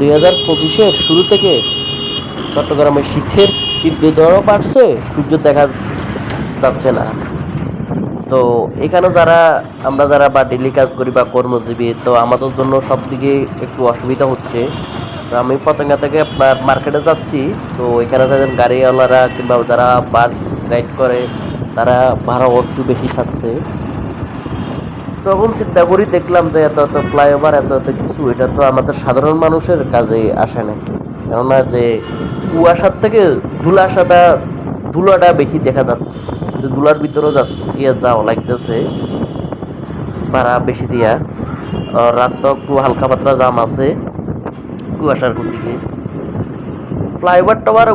দুই হাজার শুরু থেকে চট্টগ্রামের শীতের তীব্রতাও বাড়ছে, সূর্য দেখা যাচ্ছে না। তো এখানে যারা, আমরা যারা বা ডেলি কাজ করি বা কর্মজীবী, তো আমাদের জন্য সব দিকে একটু অসুবিধা হচ্ছে। তো আমি পতেঙ্গা থেকে আপনার মার্কেটে যাচ্ছি, তো এখানে যাদের গাড়িওয়ালারা কিংবা যারা বার রাইড করে, তারা ভাড়াও একটু বেশি ছাড়ছে তখন চিন্তা করি দেখলাম যে এত এত ফ্লাইওভার এত এত কিছু, এটা তো আমাদের সাধারণ মানুষের কাজে আসে না কেননা যে কুয়াশার থেকে ধুলাশাটা ধুলাটা বেশি দেখা যাচ্ছে। তো ধুলার ভিতরেও ইয়ে যাওয়া লাগতেছে, ভাড়া বেশি দিয়া। রাস্তা একটু হালকা পাতলা জাম আছে কুয়াশার দিকে ফ্লাইওভার টাওয়ার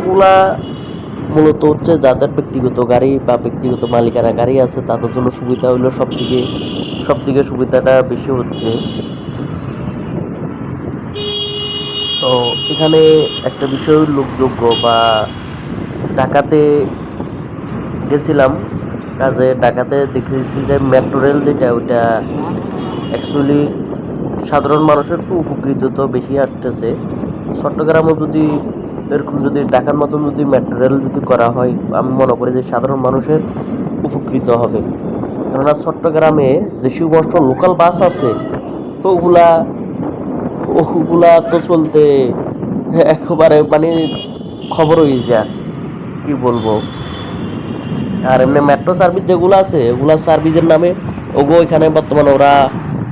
মূলত হচ্ছে যাদের ব্যক্তিগত গাড়ি বা ব্যক্তিগত মালিকানা গাড়ি আছে, তাদের জন্য সুবিধা হইল সব থেকে সব থেকে সুবিধাটা বেশি হচ্ছে। তো এখানে একটা বিষয় উল্লেখযোগ্য বা ঢাকাতে গেছিলাম, কাজে ঢাকাতে দেখেছি যে মেট্রো রেল যেটা, ওইটা অ্যাকচুয়ালি সাধারণ মানুষের খুব উপকৃত তো বেশি আসতেছে। চট্টগ্রামও যদি এরকম যদি ঢাকার মতন যদি মেট্রো রেল যদি করা হয়, আমি মনে করি যে সাধারণ মানুষের উপকৃত হবে। কেননা চট্টগ্রামে যে সমস্ত লোকাল বাস আছে, ওগুলা ওগুলা তো চলতে একেবারে মানে খবর হয়ে যায়, কি বলব? আর এমনি মেট্রো সার্ভিস যেগুলো আছে, ওগুলা সার্ভিসের নামে ওগো এখানে বর্তমানে ওরা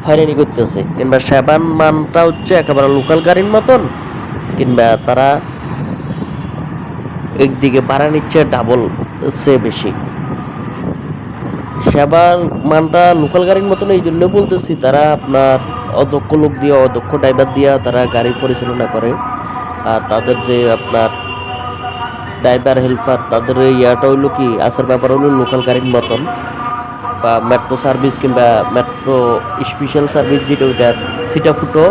হয়রানি করতেছে। কিংবা সেবান মানটা হচ্ছে একেবারে লোকাল গাড়ির মতন, কিংবা তারা একদিকে ভাড়া নিচ্ছে ডাবল সে বেশি। সেবার মানটা লোকাল গাড়ির মতন এই জন্য বলতেছি, তারা আপনার অদক্ষ লোক দিয়ে অদক্ষ ড্রাইভার দিয়ে তারা গাড়ি পরিচালনা করে। আর তাদের যে আপনার ড্রাইভার হেল্পার তাদের ইয়াটা হইল কি, আসার ব্যাপার হলো লোকাল গাড়ির মতন। বা মেট্রো সার্ভিস কিংবা মেট্রো স্পেশাল সার্ভিস যেটা ওইটা সিটা ফুটো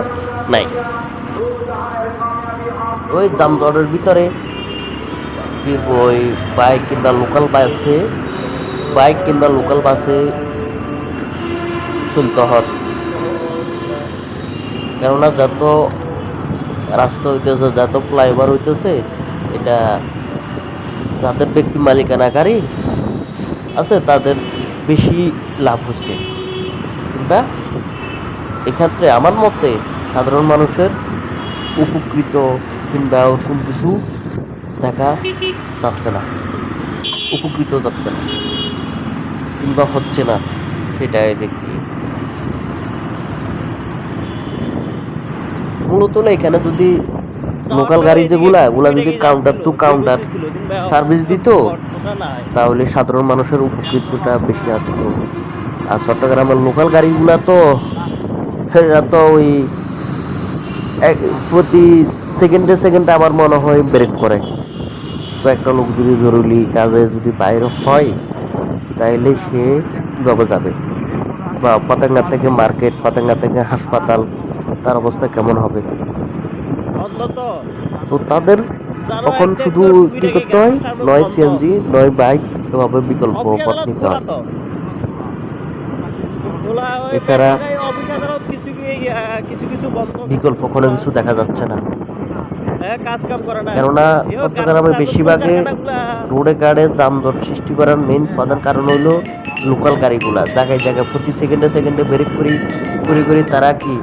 নাই। ওই যানজটের ভিতরে ওই বাইক কিংবা লোকাল বাসে বাইক কিংবা লোকাল বাসে চলতে হয়। কেননা যত রাস্তা হইতেছে, যত ফ্লাইওভার হইতেছে, এটা যাদের ব্যক্তি মালিকানা গাড়ি আছে, তাদের বেশি লাভ হচ্ছে। কিংবা এক্ষেত্রে আমার মতে সাধারণ মানুষের উপকৃত কিংবা ওরকম কিছু দেখা যাচ্ছে না। উপকৃত যাচ্ছে না। কিংবা হচ্ছে না সেটাই দেখি। মূলত হলো এখানে যদি লোকাল গাড়ি যেগুলা ওগুলা যদি কাউন্টার টু কাউন্টার সার্ভিস দিত তাহলে সাধারণ মানুষের উপকৃতটা বেশি আসতো। আর চট্টগ্রামের লোকাল গাড়িগুলা তো এরা তো ওই এক প্রতি সেকেন্ডে সেকেন্ডে আমার মনে হয় ব্রেক করে। তো একটা লোক যদি জরুরি কাজে যদি বাইরে হয় তাইলে সে কীভাবে যাবে। বা পতেঙ্গা থেকে মার্কেট পতেঙ্গা থেকে হাসপাতাল তার অবস্থা কেমন হবে? তো তাদের তখন শুধু কি করতে হয়? নয় সিএনজি নয় বাইক এভাবে বিকল্প পথ নিতে হয়। এছাড়া কিছু কিছু বিকল্প কোনো কিছু দেখা যাচ্ছে না হ্যাঁ, কাজ কাম করে না কেননা এও চট্টগ্রামে বেশিরভাগে রোডে গাড়ে যানজট সৃষ্টি করার মেইন প্রধান কারণ হল লোকাল গাড়িগুলা। জায়গায় জায়গায় প্রতি সেকেন্ডে সেকেন্ডে ব্রেক করি করি করি তারা কি